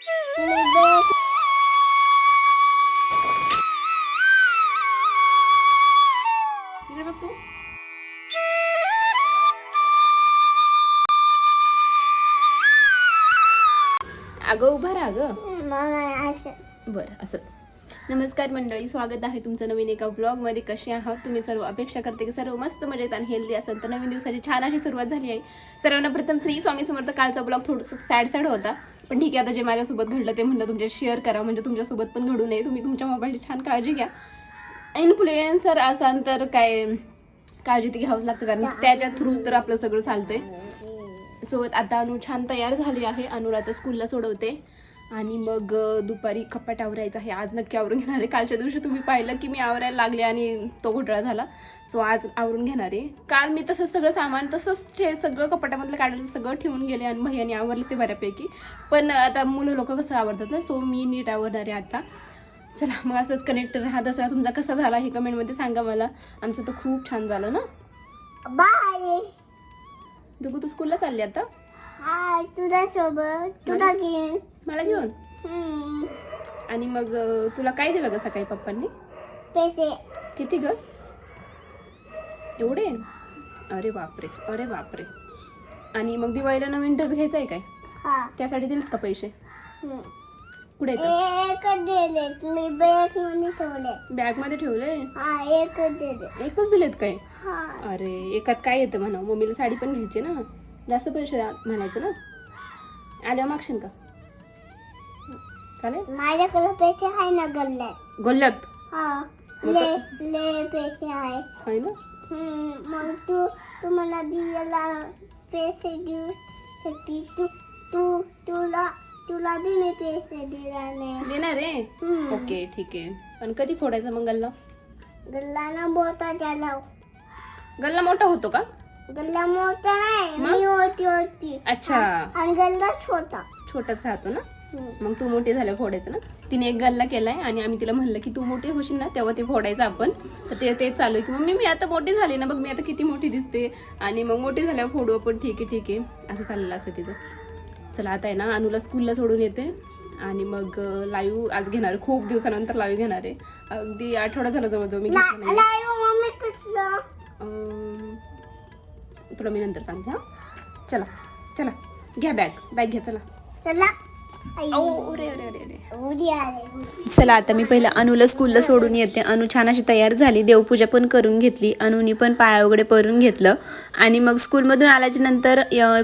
इकडे बघ अगं उभा राहा ग. बरं असंच. नमस्कार मंडळी स्वागत आहे तुमचं नवीन एका ब्लॉगमध्ये कसे आहात? तुम्ही सर्व अपेक्षा करते की सर्व मस्त मजेत आणि हेल्दी असेल. तर नवीन दिवसाची छान अशी सुरुवात झाली आहे. सर्वांना प्रथम श्री स्वामी समर्थ कालचा ब्लॉग थोडंसं सॅड सॅड होता. पण ठीक आहे आता जे माझ्यासोबत घडलं ते म्हणलं तुमच्या शेअर करा म्हणजे तुमच्यासोबत पण घडू नये. तुम्ही तुमच्या मोबाईलची छान काळजी घ्या. इन्फ्लुएन्सर असाल तर काय काळजी ती घ्यावंच लागतं कारण त्याच्या थ्रू तर आपलं सगळं चालतंय. सोबत आता अनु छान तयार झाली आहे. अनुला आता स्कूलला सोडवते. आणि मग दुपारी कपाट आवरायचं आहे आज नक्की आवरून घेणार आहे. कालच्या दिवशी तुम्ही पाहिलं की मी आवरायला लागले आणि तो घोटाळा झाला. सो आज आवरून घेणार आहे. काल मी तसं सगळं सामान तसंच ते सगळं कपाटामधलं काढलं सगळं ठेवून गेले आणि भैयाने आवरलं ते बऱ्यापैकी. पण आता मुलं लोक कसं आवडतात ना सो मी नीट आवरणार आहे आता. चला मग असंच कनेक्ट राहा. दसरा तुमचा कसा झाला हे कमेंटमध्ये सांगा मला. आमचं तर खूप छान झालं ना? बाय डुगू तू स्कूलला चालली आता? हाय तुझ्या सोबत तुला घेऊन मला घेऊन? हम्म. आणि मग अं, तुला काय दिलं ग सकाळी पप्पांनी? पैसे. किती ग? एवढे? अरे बापरे अरे बापरे. आणि मग दिवाळीला नवीन ड्रेस घ्यायचा आहे काय? हा. त्यासाठी दिलेत का पैसे? हम्म. कुठे एक दिले मी बॅगमध्ये ठेवले. बॅगमध्ये ठेवले? हा एक दिले. एकच दिलेत काय? हा. अरे एकात काय येतं म्हणा मम्मीला साडी पण घ्यायची ना. जास्त पैसे म्हणायचं ना? आल्यावर मागशील का? चालेल? माझ्याकडे पैसे आहे ना गल्ल्यात. गोल्ल्यात? हा ले ले पैसे आहे. आहे ना? हम्म. मग तू तू मला दिवाला पैसे देऊ शकते. तू तू तुला तुला बी मी पैसे दिला नाही. देणार आहे? हम्म. ओके ठीक आहे. पण कधी फोडायचा मग गल्ला? गल्ला मोठा झाला. गल्ला मोठा होतो का? गल्ला मोठा नाही मग? मी होती होती. अच्छा. आणि गल्ला छोटा. छोटाच राहतो ना? हम्म. मग तू मोठी झाल्यावर फोडायचं ना? तिने एक गल्ला केलाय आणि आम्ही तिला म्हणलं की तू मोठी होशील ना तेव्हा ते फोडायचं आपण. तर ते तेच चालू आहे. की मम्मी मी आता मोठी झाली ना बघ मी आता किती मोठी दिसते. आणि मग मोठी झाल्यावर फोडू आपण. ठीक आहे ठीक आहे. असं चाललेलं असं तिचं. चला आता आहे ना अनुला स्कूलला सोडून येते. आणि मग लाईव्ह आज घेणार आहे. खूप दिवसानंतर लाईव्ह घेणार आहे. अगदी आठवडा झाला जवळजवळ मी ला- घेतलं नाही लाईव्ह मम्मी कसलं? अं, तुला मी नंतर सांगते हा? चला चला. घ्या बॅग बॅग घ्या चला. चला. चला आता मी पहिलं अनुला स्कूलला सोडून येते. अनु छान अशी तयार झाली. देवपूजा पण करून घेतली. अनुनी पण पाया वगैरे परून घेतलं. आणि मग स्कूलमधून आल्याच्यानंतर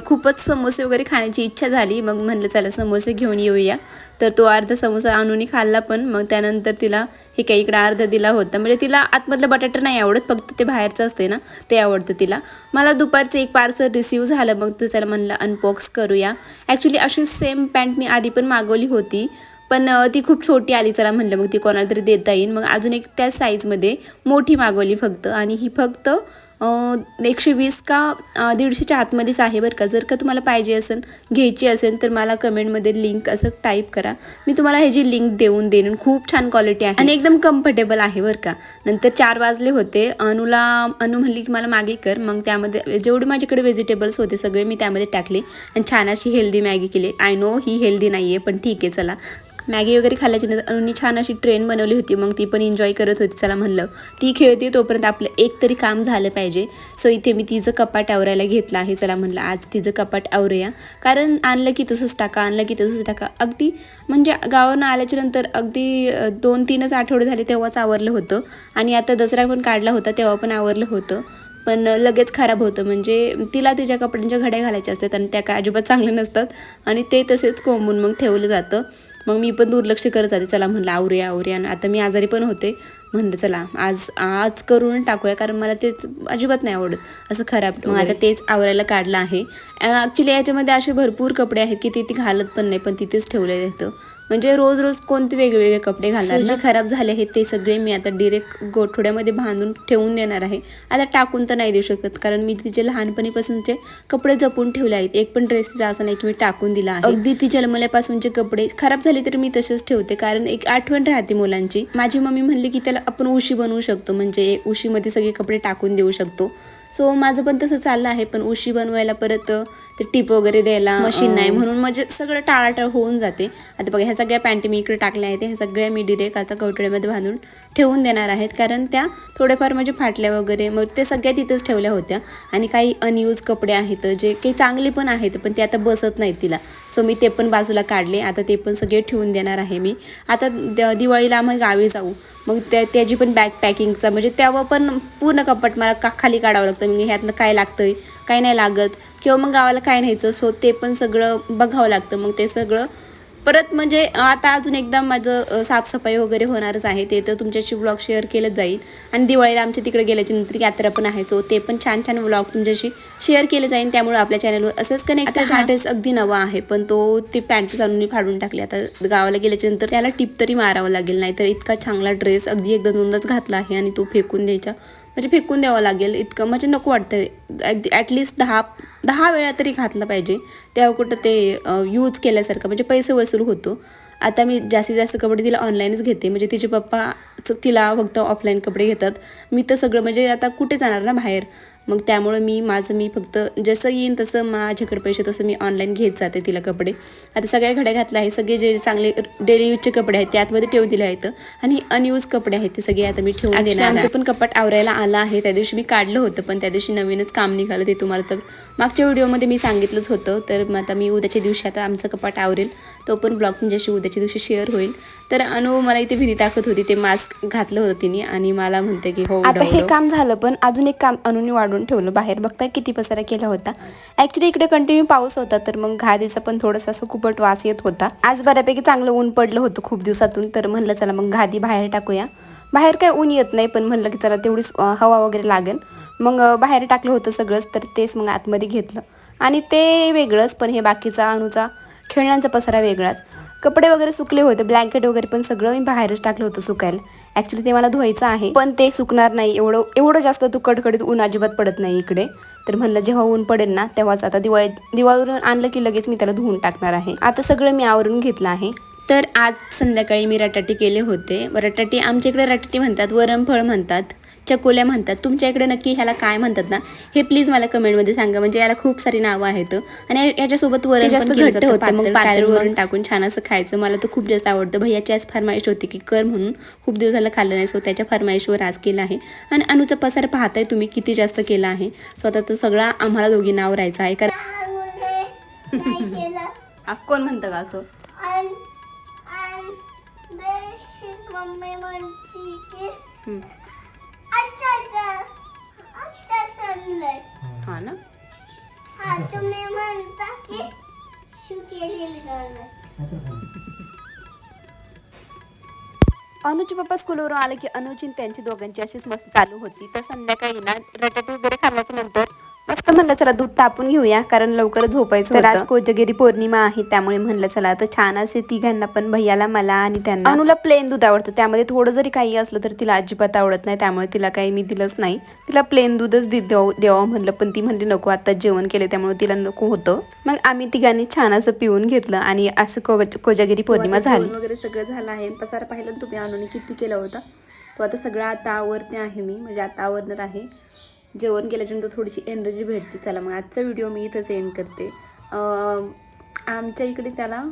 खूपच समोसे वगैरे खाण्याची इच्छा झाली. मग म्हणलं चला समोसे घेऊन येऊया. तर तो अर्धा समोसा आणून खाल्ला पण मग त्यानंतर तिला हे काही इकडं अर्धा दिला होता. म्हणजे तिला आतमधलं बटाटा नाही आवडत फक्त ते बाहेरचं असते ना ते आवडतं तिला. मला दुपारचं एक पार्सल रिसिव्ह झालं मग तर चला म्हणलं अनबॉक्स करूया. ॲक्च्युली अशी सेम पॅन्ट मी आधी पण मागवली होती पण ती खूप छोटी आली चला म्हणलं मग ती कोणाला तरी देता येईल. मग अजून एक त्या साईजमध्ये मोठी मागवली फक्त आणि ही फक्त एकशे वीस का दीडशेच्या आतमध्येच आहे बरं का. जर का तुम्हाला पाहिजे असेल घ्यायची असेल तर मला कमेंटमध्ये लिंक असं टाईप करा. मी तुम्हाला ह्याची लिंक देऊन देईन खूप छान क्वालिटी आहे. आणि एकदम कम्फर्टेबल आहे बरं का. नंतर चार वाजले होते. अनुला अनु म्हणली की मला मागे कर. मग त्यामध्ये जेवढे माझ्याकडे व्हेजिटेबल्स होते सगळे मी त्यामध्ये टाकले. आणि छान अशी हेल्दी मॅगी केली. आय नो ही हेल्दी नाही आहे पण ठीक आहे चला. मॅगी वगैरे खाल्ल्याच्या नंतर अनुनी छान अशी ट्रेन बनवली होती. मग ती पण एन्जॉय करत होती. चला म्हणलं ती खेळते तोपर्यंत आपलं एक तरी काम झालं पाहिजे. सो इथे मी तिचं कपाट आवरायला घेतलं आहे. चला म्हणलं आज तिचं कपाट आवरूया. कारण आणलं की तसंच टाका आणलं की तसंच टाका. अगदी म्हणजे गावानं आल्याच्यानंतर अगदी दोन तीनच आठवडे झाले तेव्हाच आवरलं होतं. आणि आता दसरा पण काढला होता तेव्हा पण आवरलं होतं. पण लगेच खराब होतं. म्हणजे तिला तिच्या कपड्यांच्या घड्या घालायच्या असतात आणि त्या काय अजिबात चांगल्या नसतात. आणि ते तसेच कोंबून मग ठेवलं जातं. मग मी पण दुर्लक्ष करत जाते. चला म्हणलं आवरूया आवरूया आणि आता मी आजारी पण होते. म्हणलं चला आज आज करून टाकूया कारण मला तेच अजिबात नाही आवडत. असं खराब. मग आता तेच आवरायला काढलं आहे. ॲक्च्युली याच्यामध्ये असे भरपूर कपडे आहेत की ते ती घालत पण नाही पण तिथेच ठेवले जातं म्हणजे रोज रोज कोणते वेगवेगळे कपडे घालणार जे खराब झाले आहेत ते सगळे मी आता डिरेक्ट गोठोड्यामध्ये बांधून ठेवून देणार आहे. आता टाकून तर नाही देऊ शकत कारण मी तिचे लहानपणीपासूनचे कपडे जपून ठेवले आहेत. एक पण ड्रेस तिचा असं नाही की मी टाकून दिला आहे. अगदी ती जन्मल्यापासूनचे कपडे खराब झाले तर मी तसेच ठेवते कारण एक आठवण राहते मुलांची. माझी मम्मी म्हणली की त्याला आपण उशी बनवू शकतो म्हणजे उशीमध्ये सगळे कपडे टाकून देऊ शकतो. सो माझं पण तसं चाललं आहे पण उशी बनवायला परत ते टिप वगैरे द्यायला मशीन नाही. म्हणून म्हणजे सगळं टाळाटाळ होऊन जाते. आता बघा ह्या सगळ्या पॅन्टी मी इकडे टाकल्या आहेत. ह्या सगळ्या मी डिरेक्ट आता कवटड्यामध्ये बांधून ठेवून देणार आहेत. कारण त्या थोड्याफार म्हणजे फाटल्या वगैरे मग ते सगळ्या तिथंच ठेवल्या होत्या. आणि काही अनयूज कपडे आहेत जे काही चांगले पण आहेत पण ते आता बसत नाहीत तिला. सो मी ते पण बाजूला काढले. आता ते पण सगळे ठेवून देणार आहे मी. आता द- दिवाळीला आम्ही गावी जाऊ. मग त्या त्याची पण बॅग पॅकिंगचा म्हणजे तेव्हा पण पूर्ण कपाट मला का खाली काढावं लागतं. म्हणजे ह्यातलं काय लागतंय काय नाही लागत. किंवा मग गावाला काय न्यायचं? सो ते पण सगळं बघावं लागतं. मग ते सगळं परत म्हणजे आता अजून एकदा माझं साफसफाई वगैरे होणारच आहे. ते तर तुमच्याशी व्लॉग शेअर केलं जाईल. आणि दिवाळीला आमच्या तिकडे गेल्याच्यानंतर यात्रा पण आहे. सो ते पण छान छान व्लॉग तुमच्याशी शेअर केले जाईल. त्यामुळे आपल्या चॅनलवर असंच कनेक्ट हा ड्रेस अगदी नवा आहे. पण तो ते पॅन्ट मी फाडून टाकले. आता गावाला गेल्याच्यानंतर त्याला टिप तरी मारावं लागेल. नाही तर इतका चांगला ड्रेस अगदी एकदा दोनदाच घातला आहे आणि तो फेकून द्यायचा. म्हणजे फेकून द्यावं लागेल इतकं. म्हणजे नको वाटतं अगदी ॲटलिस्ट दहा दहा वेळा तरी घातलं पाहिजे. तेव्हा कुठं ते यूज केल्यासारखं. म्हणजे पैसे वसूल होतो. आता मी जास्तीत जास्त कपडे तिला ऑनलाईनच घेते. म्हणजे तिचे पप्पा तिला फक्त ऑफलाईन कपडे घेतात. मी तर सगळं म्हणजे आता कुठे जाणार ना बाहेर? मग त्यामुळं मी माझं मी फक्त जसं येईन तसं माझ्याकडे पैसे तसं मी ऑनलाईन घेत जाते तिला कपडे. आता सगळ्या घड्या घातल्या आहे सगळे जे चांगले डेली यूजचे कपडे आहेत त्यातमध्ये ठेवून दिले आहेत. आणि अनयूज कपडे आहेत ते सगळे आता मी ठेवून देणार आमचं पण कपाट आवरायला आलं आहे. त्या दिवशी मी काढलं होतं पण त्या दिवशी नवीनच काम निघालं ते तुम्हाला तर मागच्या व्हिडिओमध्ये मी सांगितलंच होतं. तर मग आता मी उद्याच्या दिवशी आता आमचं कपाट आवरेल. तो पण ब्लॉग तुमच्याशी उद्याच्या दिवशी शेअर होईल. तर अनु मला इथे भीती टाकत होती ते मास्क घातलं होतं तिने आणि मला म्हणते की हो आता हे. काम झालं पण अजून एक काम अनुनी वाढून ठेवलं बाहेर. बघता किती पसारा केला होता. ऍक्च्युली इकडे कंटिन्यू पाऊस होता तर मग घादीचा पण थोडासा असं खूपट वास येत होता. आज बऱ्यापैकी चांगलं ऊन पडलं होतं खूप दिवसातून तर म्हणलं चला मग घादी बाहेर टाकूया. बाहेर काय ऊन येत नाही पण म्हणलं की चला तेवढीच हवा वगैरे लागेल. मग बाहेर टाकलं होतं सगळंच तर तेच मग आतमध्ये घेतलं. आणि ते वेगळंच पण हे बाकीचा अनुचा खेळण्यांचा पसारा वेगळाच. कपडे वगैरे सुकले होते ब्लँकेट वगैरे पण सगळं मी बाहेरच टाकलं होतं सुकायला. ॲक्च्युली ते मला धुवायचं आहे पण ते सुकणार नाही. एवढं एवढं जास्त तू कडकडीत ऊन अजिबात पडत नाही इकडे. तर म्हणलं जेव्हा ऊन पडेल ना तेव्हाच आता दिवाळी दिवाळीवरून आणलं की लगेच मी त्याला धुवून टाकणार आहे. आता सगळं मी आवरून घेतलं आहे. तर आज संध्याकाळी मी रटाटी केले होते. रटाटी आमच्या इकडे रटाटी म्हणतात वरणफळ म्हणतात. चकोल्या म्हणतात. तुमच्या इकडे नक्की ह्याला काय म्हणतात ना? हे प्लीज मला कमेंटमध्ये सांगा. म्हणजे याला खूप सारी नावं आहेत. आणि याच्यासोबत वरण जास्त घट्ट होतं. मग वरण टाकून छान असं खायचं. मला तर खूप जास्त आवडतं. भैयाची आज फरमाईश होती की कर म्हणून खूप दिवस झालं खाल्लं नाही. सो त्याच्या फरमाईशवर आज केलं आहे. आणि अनुचा पसार पाहताय तुम्ही किती जास्त केला आहे. सो आता तो सगळा आम्हाला दोघी नाव राहायचं आहे. कारण कोण म्हणतं का असं? मम्मी म्हणती हा ना? हा तुम्ही म्हणता की शू केलेली गाणं. अनुचे पप्पा स्कूलवरून आले की अनुची त्यांची दोघांची अशीच मस्त चालू होती. तर संध्याकाळी ना रटाटे वगैरे खाल्ल्याच्या नंतर मस्त म्हणलं चला दूध तापून घेऊया कारण लवकर झोपायचं तर आज कोजगिरी पौर्णिमा आहे त्यामुळे म्हणलं चला आता छान असे तिघांना पण भैयाला मला आणि त्यांना. अनुला प्लेन दूध आवडतं. त्यामध्ये थोडं जरी काही असलं तर तिला अजिबात आवडत नाही त्यामुळे तिला काही मी दिलंच नाही. तिला प्लेन दूधच देव म्हणलं पण ती म्हणली नको आता जेवण केले त्यामुळे तिला नको होतं. मग आम्ही तिघांनी छान असं पिऊन घेतलं आणि असं कोजागिरी पौर्णिमा झाली. वगैरे सगळं झालं आहे. पसारा पाहिलं तुम्ही आणून किती केला होता? तो आता सगळं आता आवरते आहे मी म्हणजे आता आवरणार आहे. जेवण केल्याच्यानंतर थोडीशी एनर्जी भेटते. चला मग आजचा व्हिडिओ मी इथंच एंड करते. आमच्या इकडे त्याला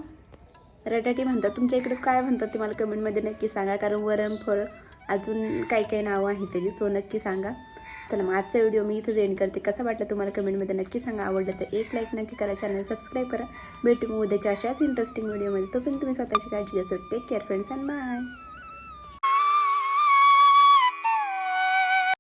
रटाटी म्हणतात. तुमच्या इकडे काय म्हणतात ते मला कमेंटमध्ये नक्की सांगा. कारण वरण फळ अजून काही काही नावं आहेत त्याची सो नक्की सांगा. चला मग आजचा व्हिडिओ मी इथंच एंड करते. कसा वाटला तुम्हाला कमेंटमध्ये नक्की सांगा. आवडलं तर एक लाईक नक्की करा. चॅनल सबस्क्राईब करा. भेटू मग उद्याच्या अशाच इंटरेस्टिंग व्हिडिओमध्ये तोपर्यंत तुम्ही स्वतःची काळजी घ्या take care friends and bye